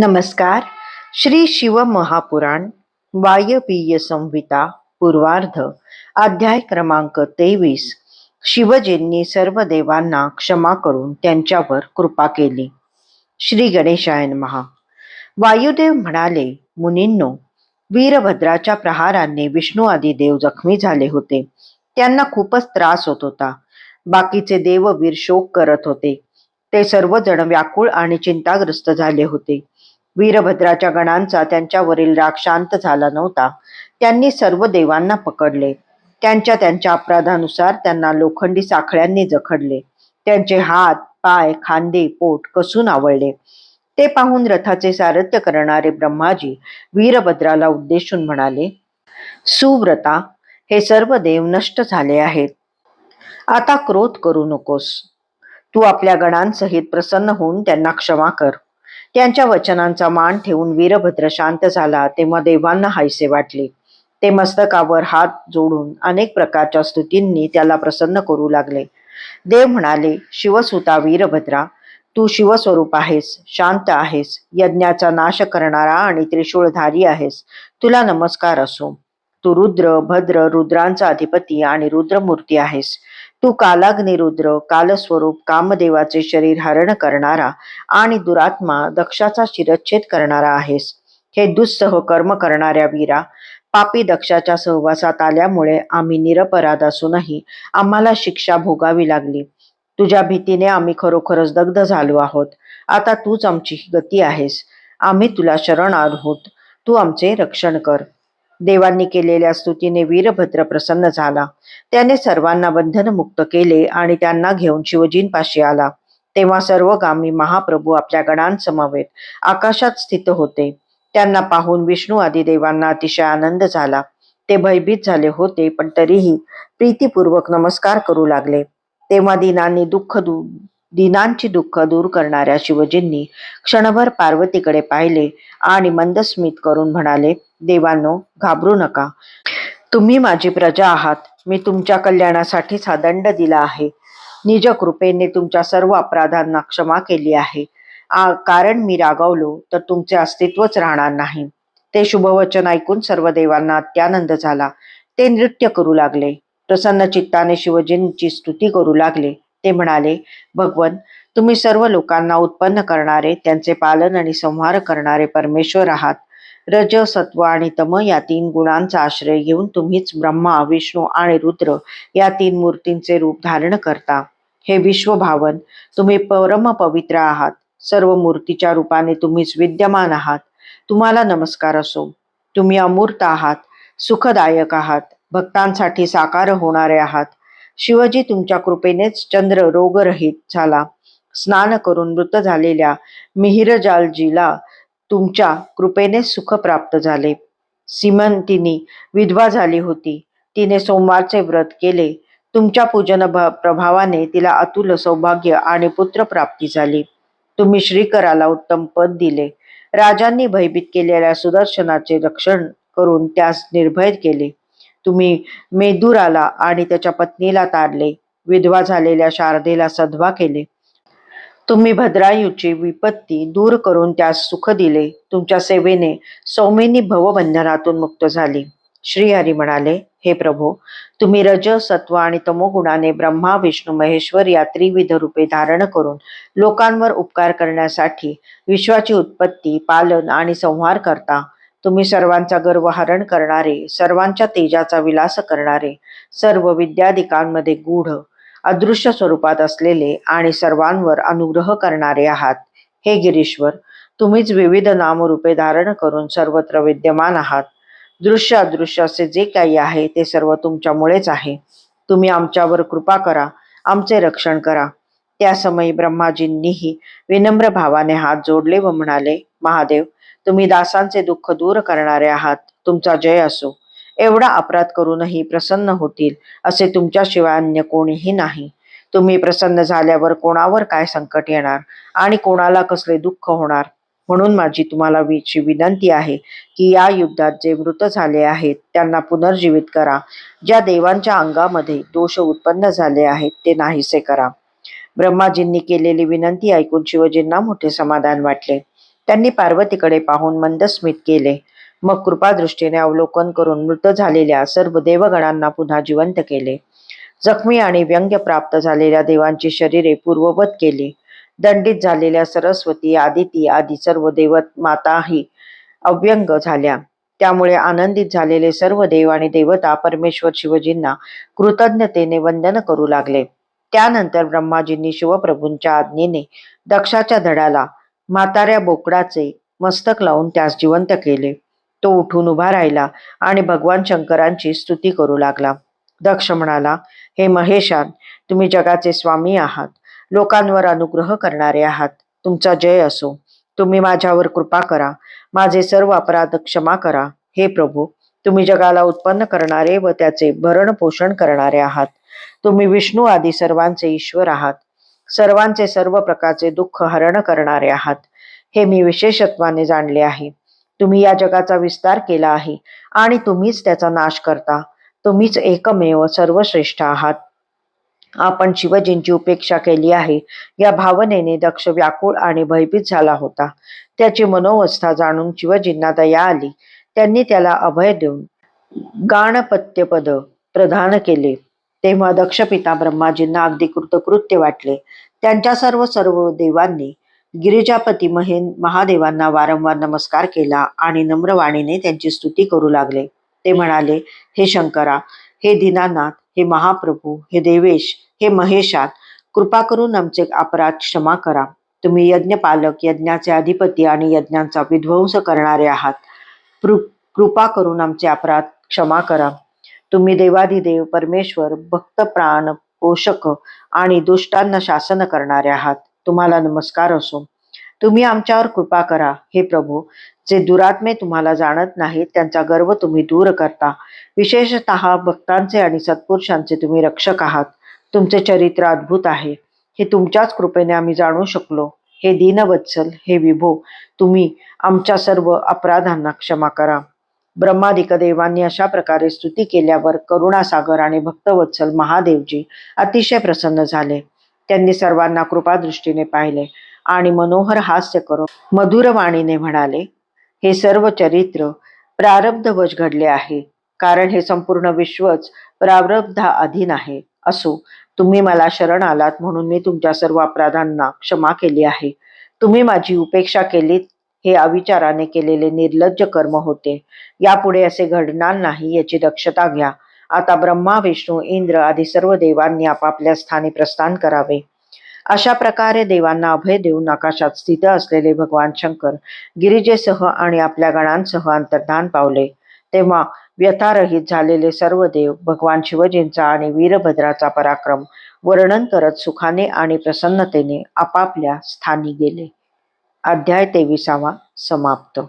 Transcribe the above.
नमस्कार. श्री शिव महापुराण वायपीय संहिता पूर्वार्ध अध्याय क्रमांक तेवीस. शिवजींनी सर्व देवांना क्षमा करून त्यांच्यावर कृपा केली. श्री गणेशायन महा वायुदेव म्हणाले मुनींनो वीरभद्राच्या प्रहाराने विष्णू आदी देव जखमी झाले होते. त्यांना खूपच त्रास होत होता. बाकीचे देववीर शोक करत होते. ते सर्वजण व्याकुळ आणि चिंताग्रस्त झाले होते. वीरभद्राच्या गणांचा त्यांच्यावरील राग शांत झाला नव्हता. त्यांनी सर्व देवांना पकडले. त्यांच्या त्यांच्या अपराधानुसार त्यांना लोखंडी साखळ्यांनी जखडले. त्यांचे हात पाय खांदे पोट कसून आवळले. ते पाहून रथाचे सारथ्य करणारे ब्रह्माजी वीरभद्राला उद्देशून म्हणाले सुव्रता हे सर्व देव नष्ट झाले आहेत. आता क्रोध करू नकोस. तू आपल्या गणांसहित प्रसन्न होऊन त्यांना क्षमा कर. त्यांच्या वचनांचा मान ठेवून वीरभद्र शांत झाला तेव्हा देवांना हायसे वाटले. ते मस्तकावर हात जोडून अनेक प्रकारच्या स्तुतींनी त्याला प्रसन्न करू लागले. देव म्हणाले शिवसुता वीरभद्रा तू शिवस्वरूप आहेस शांत आहेस यज्ञाचा नाश करणारा आणि त्रिशूळधारी आहेस. तुला नमस्कार असो. तू रुद्र भद्र रुद्रांचा अधिपती आणि रुद्रमूर्ती आहेस. तू कालाग्निरुद्र कालस्वरूप कामदेवाचे शरीर हरण करणारा आणि दुरात्मा दक्षाचा शिरच्छेद करणारा आहेस. हे दुस्सह कर्म करणाऱ्या वीरा पापी दक्षाच्या सहवासात आल्यामुळे आम्ही निरपराध असूनही आम्हाला शिक्षा भोगावी लागली. तुझ्या भीतीने आम्ही खरोखरच दग्ध झालो आहोत. आता तूच आमची गती आहेस. आम्ही तुला शरण आहोत तू आमचे रक्षण कर. देवांनी केलेल्या स्तुतीने वीरभद्र प्रसन्न झाला. त्याने सर्वांना बंधनमुक्त केले आणि त्यांना घेऊन शिवजींपाशी आला. तेव्हा सर्वगामी महाप्रभू आपल्या गणांसमवेत आकाशात स्थित होते. त्यांना पाहून विष्णू आदी देवांना अतिशय आनंद झाला. ते भयभीत झाले होते पण तरीही प्रीतीपूर्वक नमस्कार करू लागले. तेव्हा दिनांनी दुःख दिनांची दुःख दूर करणाऱ्या शिवजींनी क्षणभर पार्वतीकडे पाहिले आणि मंदस्मित करून म्हणाले देवांनो घाबरू नका. तुम्ही माझी प्रजा आहात. मी तुमच्या कल्याणासाठीच हा दंड दिला आहे. निज कृपेने तुमच्या सर्व अपराधांना क्षमा केली आहे. आ, कारण मी रागावलो तर तुमचे अस्तित्वच राहणार नाही ते शुभवचन ऐकून सर्व देवांना अत्यानंद झाला. ते नृत्य करू लागले. प्रसन्न चित्ताने शिवजींची स्तुती करू लागले. ते म्हणाले भगवन तुम्ही सर्व लोकांना उत्पन्न करणारे त्यांचे पालन आणि संहार करणारे परमेश्वर आहात. रज सत्व आणि तम या तीन गुणांचा आश्रय घेऊन तुम्हीच ब्रह्मा विष्णू आणि रुद्र या तीन मूर्तींचे रूप धारण करता. हे विश्वभावन तुम्ही परम पवित्र आहात. सर्व मूर्तीच्या रूपाने तुम्हीच विद्यमान आहात. तुम्हाला नमस्कार असो. तुम्ही अमूर्त आहात सुखदायक आहात. भक्तांसाठी साकार होणारे आहात. शिवजी तुमच्या कृपेनेच चंद्र रोगरहित झाला. स्नान करून मृत झालेल्या मिहिरजालजीला तुमच्या कृपेने सुख प्राप्त झाले. सिमंतिनी विधवा झाली होती. तिने सोमवारचे व्रत केले. तुमच्या पूजन प्रभावाने तिला अतुल सौभाग्य आणि पुत्र प्राप्ती झाली. तुम्ही श्रीकराला उत्तम पद दिले. राजांनी भयभीत केलेल्या सुदर्शनाचे रक्षण करून त्यास निर्भय केले. तुम्ही मेदुराला आणि त्याच्या पत्नीला तारले. विधवा झालेल्या शारदेला सद्वा केले. तुम्ही भद्रायूची विपत्ती दूर करून त्यास सुख दिले. तुमच्या सेवेने सौमिनी भवबंधनातून मुक्त झाली. श्रीहरी म्हणाले हे प्रभो तुम्ही रज सत्व आणि तमोगुणाने ब्रह्मा विष्णू महेश्वर या त्रिविध रूपे धारण करून लोकांवर उपकार करण्यासाठी विश्वाची उत्पत्ती पालन आणि संहार करता. तुम्ही सर्वांचा गर्व हरण करणारे सर्वांच्या तेजाचा विलास करणारे सर्व विद्याधिकांमध्ये गूढ अदृश्य स्वरूपात असलेले आणि सर्वांवर अनुग्रह करणारे आहात. हे गिरीश्वर तुम्हीच विविध नामरूपे धारण करून सर्वत्र विद्यमान आहात. दृश्य अदृश्य असे जे काही आहे ते सर्व तुमच्यामुळेच आहे. तुम्ही आमच्यावर कृपा करा आमचे रक्षण करा. त्या समयी ब्रह्माजींनीही विनम्र भावाने हात जोडले व म्हणाले महादेव तुम्ही दासांचे दुःख दूर करणारे आहात. तुमचा जय असो. एवढा अपराध करूनही प्रसन्न होतील असे तुमच्याशिवाय अन्य कोणीही नाही. तुम्ही प्रसन्न झाल्यावर कोणावर काय संकट येणार? आणि कोणाला कसले दुःख होणार? म्हणून माझी तुम्हाला वीची विनंती आहे की या युद्धात जे मृत झाले आहेत त्यांना पुनर्जीवित करा. ज्या देवांच्या अंगामध्ये दोष उत्पन्न झाले आहेत ते नाहीसे करा. ब्रह्माजींनी केलेली विनंती ऐकून शिवजींना मोठे समाधान वाटले. त्यांनी पार्वतीकडे पाहून मंदस्मित केले. मग कृपादृष्टीने अवलोकन करून मृत झालेल्या सर्व देवगणांना पुन्हा जिवंत केले. जखमी आणि व्यंग्य प्राप्त झालेल्या देवांची शरीरे पूर्ववत केली. दंडित झालेल्या सरस्वती आदिती आदी सर्व देवत माताही अव्यंग झाल्या. त्यामुळे आनंदित झालेले सर्व देव आणि देवता परमेश्वर शिवजींना कृतज्ञतेने वंदन करू लागले. त्यानंतर ब्रह्माजींनी शिवप्रभूंच्या आज्ञेने दक्षाच्या धडाला म्हाताऱ्या बोकडाचे मस्तक लावून त्यास जिवंत केले. तो उठून उभा राहिला आणि भगवान शंकरांची स्तुती करू लागला. दक्ष म्हणाला हे महेशान तुम्ही जगाचे स्वामी आहात. लोकांवर अनुग्रह करणारे आहात. तुमचा जय असो. तुम्ही माझ्यावर कृपा करा. माझे सर्व अपराध क्षमा करा. हे प्रभू तुम्ही जगाला उत्पन्न करणारे व त्याचे भरण पोषण करणारे आहात. तुम्ही विष्णू आदी सर्वांचे ईश्वर आहात. सर्वांचे सर्व प्रकारचे दुःख हरण करणारे आहात. हे मी विशेषत्वाने जाणले आहे. तुम्ही या जगाचा विस्तार केला आहे आणि तुम्हीच त्याचा नाश करता. तुम्हीच एकमेव सर्वश्रेष्ठ आहात. आपण शिवजींची उपेक्षा केली आहे. या भावनेने दक्ष व्याकुळ आणि भयभीत झाला होता. त्याची मनोवस्था जाणून शिवजींना दया आली. त्यांनी त्याला अभय देऊन गाणपत्यपद प्रदान केले. तेव्हा दक्ष पिता ब्रह्माजींना अगदी कृतकृत्य वाटले. त्यांच्या सर्व सर्व देवांनी गिरिजापती महेन महादेवांना वारंवार नमस्कार केला आणि नम्रवाणीने त्यांची स्तुती करू लागले. ते म्हणाले हे शंकरा हे दीनानाथ हे महाप्रभू हे देवेश हे महेशात कृपा करून आमचे अपराध क्षमा करा. तुम्ही यज्ञपालक यज्ञाचे अधिपती आणि यज्ञांचा विध्वंस करणारे आहात. कृ- कृपा करून आमचे अपराध क्षमा करा. तुम्ही देवाधिदेव परमेश्वर भक्त प्राण पोषक आणि दुष्टांना शासन करणारे आहात. तुम्हाला नमस्कार असो. तुम्ही आमच्यावर कृपा करा हे प्रभू. जे दुरात्मे तुम्हाला जाणत नाहीत त्यांचा गर्व तुम्ही दूर करता. विशेषत भक्तांचे आणि सत्पुरुषांचे तुम्ही रक्षक आहात. तुमचे चरित्र अद्भुत आहे. हे तुमच्याच कृपेने आम्ही जाणू शकलो. हे दीनवत्सल हे विभो तुम्ही आमच्या सर्व अपराधांना क्षमा करा. ब्रह्मादिक देवांनी अशा प्रकारे स्तुती केल्यावर करुणासागर आणि भक्तवत्सल महादेवजी अतिशय प्रसन्न झाले. त्यांनी सर्वांना कृपादृष्टीने पाहिले आणि मनोहर हास्य करून मधुरवाणीने म्हणाले हे सर्व चरित्र प्रारब्धवश घडले आहे कारण हे संपूर्ण विश्वच प्रारब्धा अधीन आहे. असो तुम्ही मला शरण आलात म्हणून मी तुमच्या सर्व अपराधांना क्षमा केली आहे. तुम्ही माझी उपेक्षा केलीत हे अविचाराने केलेले निर्लज्ज कर्म होते. यापुढे असे घडणार नाही याची दक्षता घ्या. आता ब्रह्मा विष्णू इंद्र आदी सर्व देवांनी आपापल्या स्थानी प्रस्थान करावे. अशा प्रकारे देवांना अभय देऊन आकाशात स्थित असलेले भगवान शंकर गिरिजेसह आणि आपल्या गणांसह अंतर्धान पावले. तेव्हा व्यथारहित झालेले सर्व देव भगवान शिवजींचा आणि वीरभद्राचा पराक्रम वर्णन करत सुखाने आणि प्रसन्नतेने आपापल्या स्थानी गेले. अध्याय तेविसावा समाप्त.